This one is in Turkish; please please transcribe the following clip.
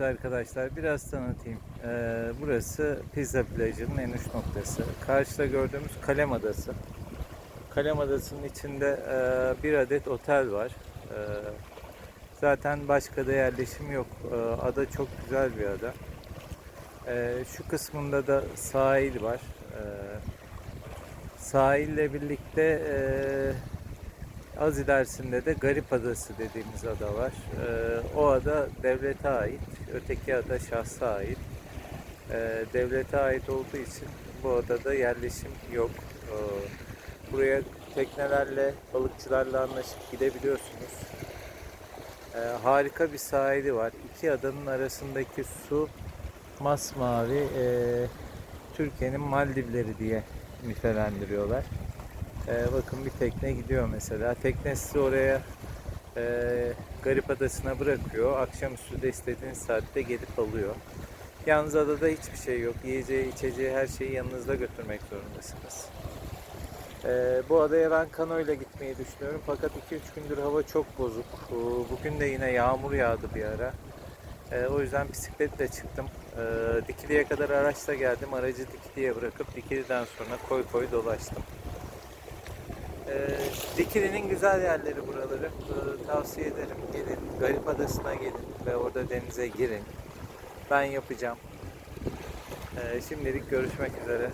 Arkadaşlar biraz tanıtayım. Ee, burası Pizza Plajı'nın en uç noktası. Karşıda gördüğümüz Kalem Adası. Kalem Adası'nın içinde e, bir adet otel var. E, zaten başka da yerleşim yok. E, ada çok güzel bir ada. E, şu kısmında da sahil var. E, sahille birlikte e, Az ilerisinde de Garip Adası dediğimiz ada var. Ee, o ada devlete ait, öteki ada şahsa ait. Ee, devlete ait olduğu için bu adada yerleşim yok. Ee, buraya teknelerle, balıkçılarla anlaşıp gidebiliyorsunuz. Harika bir sahili var. İki adanın arasındaki su masmavi. Türkiye'nin Maldivleri diye nitelendiriyorlar. Ee, bakın bir tekne gidiyor mesela. Tekne sizi oraya e, Garip Adası'na bırakıyor. Akşamüstü de istediğiniz saatte gelip alıyor. Yalnız adada hiçbir şey yok. Yiyeceği, içeceği her şeyi yanınızda götürmek zorundasınız. Ee, bu adaya ben kanoyla gitmeyi düşünüyorum. Fakat 2-3 gündür hava çok bozuk. Ee, Bugün de yine yağmur yağdı bir ara. Ee, o yüzden bisikletle çıktım. Ee, Dikili'ye kadar araçla geldim. Aracı Dikili'ye bırakıp Dikili'den sonra koy koy dolaştım. Ee, Dikili'nin güzel yerleri buraları. Ee, tavsiye ederim. Gelin Garip Adası'na gelin ve orada denize girin. Ben yapacağım. Ee, şimdilik görüşmek üzere.